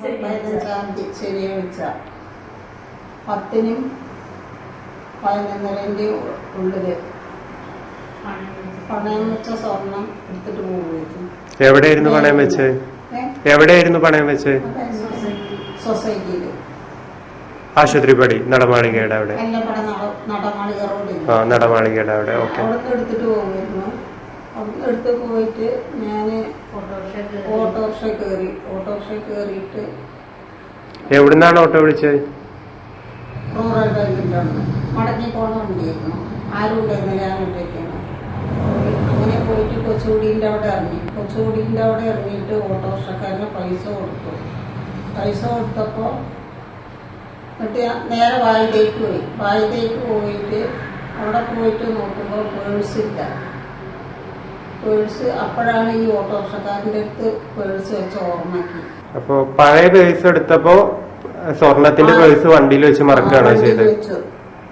പതിനഞ്ചാം ശനിയാഴ്ച പത്തിനും പതിനൊന്നരന്റെ ഉള്ളിൽ പണയം വെച്ച സ്വർണം എടുത്തിട്ട് പോകുമായിരുന്നു എവിടെയായിരുന്നു പണയം വെച്ച്? എവിടെയായിരുന്നു പണയം വെച്ച്? സൊസൈറ്റിയിൽ ആശുപത്രിപ്പടി നടമാളികയുടെ അവിടെ. ആ നടമാളികയുടെ അവിടെ ഓക്കെ. എടുത്തിട്ട് പോകുമായിരുന്നു അവിടുന്ന് എടുത്ത് പോയിട്ട് ഞാൻ ഓട്ടോറിക്ഷ കയറി. ഓട്ടോറിക്ഷ കയറിയിട്ട് എവിടുന്നാണ് ഓട്ടോ വിളിച്ചത്? റൂറൽ മടങ്ങി പോണ വണ്ടിയായിരുന്നു. ആരും ഉണ്ടായിരുന്നില്ല ഞാൻ അങ്ങനെ പോയിട്ട് കൊച്ചുകുടീന്റെ അവിടെ ഇറങ്ങി. കൊച്ചുകുടീന്റെ അവിടെ ഇറങ്ങിയിട്ട് ഓട്ടോറിക്ഷക്കാരന് പൈസ കൊടുത്തു. പൈസ കൊടുത്തപ്പോൾ എന്നിട്ട് നേരെ വായുതേക്ക് പോയി. വായുതേക്ക് പോയിട്ട് അവിടെ പോയിട്ട് നോക്കുമ്പോൾ പേഴ്സ് ഇല്ല. പേഴ്സ് അപ്പോഴാണ് ഈ ഓട്ടോറിക്ഷക്കാരന്റെ അടുത്ത് പേഴ്സ് വെച്ച് ഓർമ്മക്കി അപ്പൊ പഴയ പേഴ്സ് എടുത്തപ്പോ സ്വർണത്തിന്റെ പേഴ്സ് വണ്ടിയിൽ വെച്ച് മറക്കുകയാണോ ചെയ്തത്?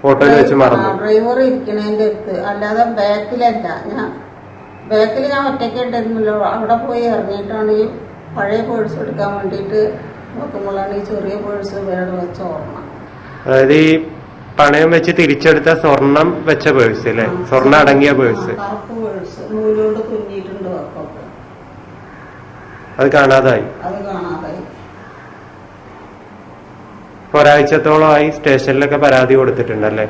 ഓട്ടോയിൽ വെച്ച് മറന്നു. ഡ്രൈവർ ഇരിക്കണേന്റെ അടുത്ത്. അല്ലാതെ ബാക്കിലല്ല. ഞാൻ ബാക്കിൽ ഞാൻ ഒറ്റയ്ക്ക് ഉണ്ടായിരുന്നല്ലോ അവിടെ പോയി ഇറങ്ങിയിട്ടാണ് ഈ പഴയ പേഴ്സ് എടുക്കാൻ വേണ്ടിട്ട് നോക്കുമ്പോഴാണ് ഈ ചെറിയ പേഴ്സ് വേറെ വെച്ച് ഓർമ്മ. അതായത് ഈ പണയം വെച്ച് തിരിച്ചെടുത്ത സ്വർണം വെച്ച പേഴ്സ് അല്ലെ സ്വർണം അടങ്ങിയ പേഴ്സ് അത് കാണാതായി. ഒരാഴ്ചത്തോളമായി സ്റ്റേഷനിലൊക്കെ പരാതി കൊടുത്തിട്ടുണ്ടല്ലേ?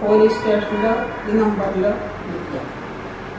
പോലീസ് സ്റ്റേഷനിലോ ഈ നമ്പറിലോ